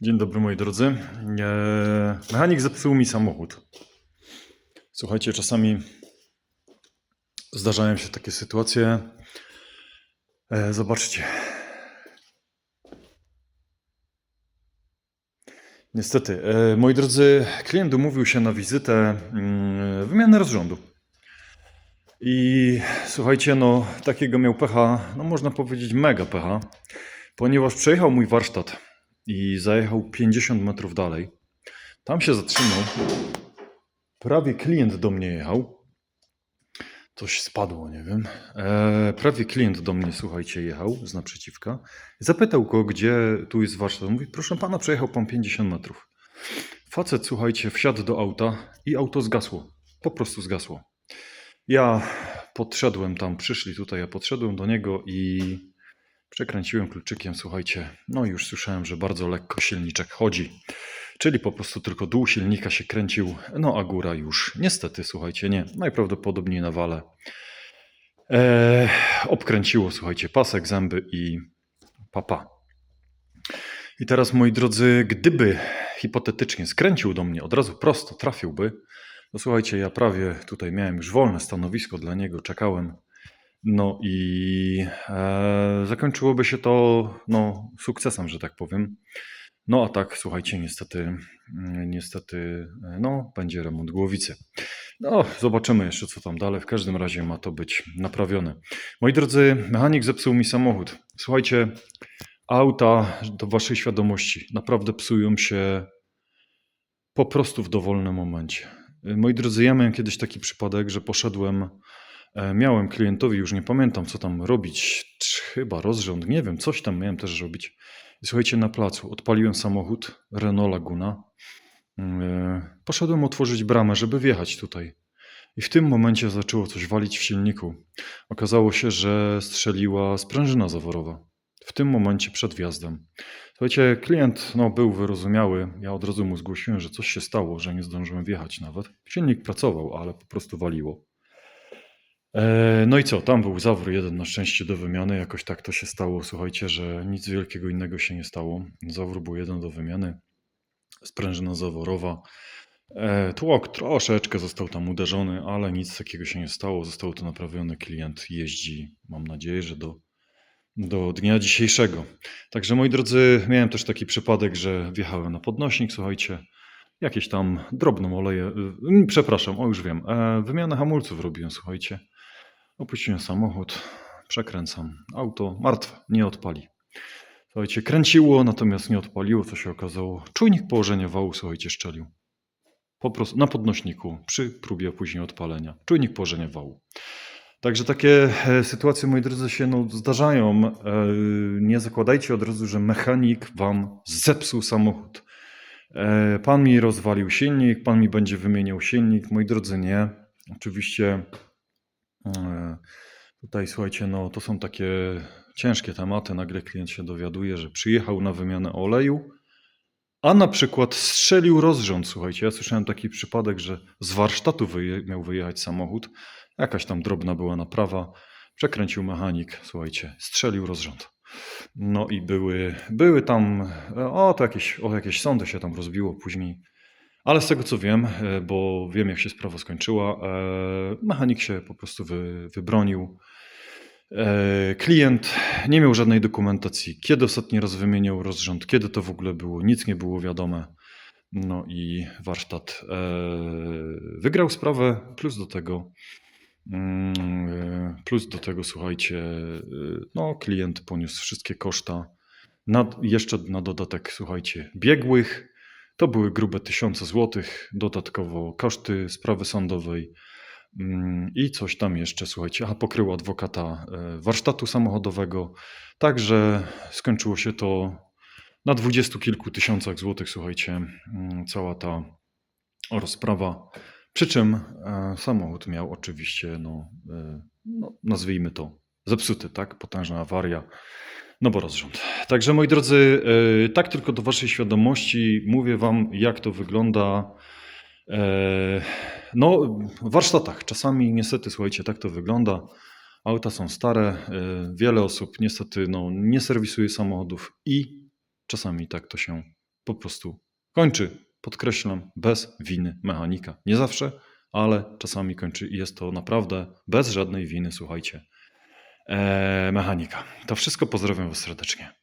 Dzień dobry moi drodzy. Eee, Mechanik zepsuł mi samochód. Słuchajcie, czasami zdarzają się takie sytuacje. Eee, Zobaczcie. Niestety, e, moi drodzy, klient umówił się na wizytę mm, wymiany rozrządu. I słuchajcie, no takiego miał pecha, no można powiedzieć mega pecha, ponieważ przejechał mój warsztat i zajechał 50 metrów dalej. Tam się zatrzymał. Prawie klient do mnie jechał. Coś spadło, nie wiem. E, prawie klient do mnie, słuchajcie, jechał z naprzeciwka. Zapytał go, gdzie tu jest warsztat. Mówi, proszę pana, przejechał pan 50 metrów. Facet, słuchajcie, wsiadł do auta i auto zgasło. Po prostu zgasło. Ja podszedłem tam, przyszli tutaj, ja podszedłem do niego i przekręciłem kluczykiem, słuchajcie. No i już słyszałem, że bardzo lekko silniczek chodzi. Czyli po prostu tylko dół silnika się kręcił, no a góra już niestety, słuchajcie, nie. Najprawdopodobniej na wale. Eee, obkręciło, słuchajcie, pasek, zęby i papa. I teraz, moi drodzy, gdyby hipotetycznie skręcił do mnie od razu prosto, trafiłby, no słuchajcie, ja prawie tutaj miałem już wolne stanowisko dla niego, czekałem. No i e, zakończyłoby się to no, sukcesem, że tak powiem. No a tak, słuchajcie, niestety, mm, niestety, e, no, będzie remont głowicy. No, zobaczymy jeszcze, co tam dalej. W każdym razie ma to być naprawione. Moi drodzy, mechanik zepsuł mi samochód. Słuchajcie, auta do waszej świadomości naprawdę psują się po prostu w dowolnym momencie. Y, Moi drodzy, ja miałem kiedyś taki przypadek, że poszedłem, e, miałem klientowi, już nie pamiętam co tam robić, chyba rozrząd, nie wiem, coś tam miałem też robić. I słuchajcie, na placu odpaliłem samochód Renault Laguna. E, Poszedłem otworzyć bramę, żeby wjechać tutaj. I w tym momencie zaczęło coś walić w silniku. Okazało się, że strzeliła sprężyna zaworowa. W tym momencie przed wjazdem. Słuchajcie, klient no, był wyrozumiały. Ja od razu mu zgłosiłem, że coś się stało, że nie zdążyłem wjechać nawet. Silnik pracował, ale po prostu waliło. E, No i co? Tam był zawór jeden na szczęście do wymiany. Jakoś tak to się stało. Słuchajcie, że nic wielkiego innego się nie stało. Zawór był jeden do wymiany. Sprężyna zaworowa. E, Tłok troszeczkę został tam uderzony, ale nic takiego się nie stało. Zostało to naprawione. Klient jeździ, mam nadzieję, że do, do dnia dzisiejszego. Także moi drodzy, miałem też taki przypadek, że wjechałem na podnośnik, słuchajcie, jakieś tam drobną oleję, y, przepraszam, o już wiem, e, wymianę hamulców robiłem, słuchajcie. Opuściłem samochód, przekręcam, auto martwe, nie odpali. Słuchajcie, kręciło, natomiast nie odpaliło, co się okazało. Czujnik położenia wału, słuchajcie, szczelił. Po prostu na podnośniku, przy próbie później odpalenia. Czujnik położenia wału. Także takie e, sytuacje, moi drodzy, się no, zdarzają. E, Nie zakładajcie od razu, że mechanik wam zepsuł samochód. E, Pan mi rozwalił silnik, pan mi będzie wymieniał silnik. Moi drodzy, nie. Oczywiście tutaj słuchajcie, no to są takie ciężkie tematy. Nagle klient się dowiaduje, że przyjechał na wymianę oleju, a na przykład strzelił rozrząd. Słuchajcie, ja słyszałem taki przypadek, że z warsztatu wyje, miał wyjechać samochód. Jakaś tam drobna była naprawa. Przekręcił mechanik, słuchajcie, strzelił rozrząd. No i były, były tam, o to jakieś, o jakieś sądy się tam rozbiło później. Ale z tego co wiem, e, bo wiem jak się sprawa skończyła, e, mechanik się po prostu wy, wybronił. E, Klient nie miał żadnej dokumentacji, kiedy ostatni raz wymieniał rozrząd, kiedy to w ogóle było, nic nie było wiadome. No i warsztat wygrał sprawę, plus do tego, mm, plus do tego, słuchajcie, no klient poniósł wszystkie koszta, jeszcze na dodatek, słuchajcie, biegłych, to były grube tysiące złotych, dodatkowo koszty sprawy sądowej mm, i coś tam jeszcze, słuchajcie, a pokrył adwokata e, warsztatu samochodowego, także skończyło się to na dwudziestu kilku tysiącach złotych, słuchajcie, mm, cała ta rozprawa. Przy czym e, samochód miał oczywiście, no, e, no, nazwijmy to, zepsuty, tak? Potężna awaria, no bo rozrząd. Także moi drodzy, e, tak tylko do Waszej świadomości mówię Wam, jak to wygląda. E, No, w warsztatach czasami niestety, słuchajcie, tak to wygląda. Auta są stare, e, wiele osób niestety no, nie serwisuje samochodów i czasami tak to się po prostu kończy. Podkreślam, bez winy mechanika. Nie zawsze, ale czasami kończy i jest to naprawdę bez żadnej winy, słuchajcie, mechanika. To wszystko pozdrawiam serdecznie.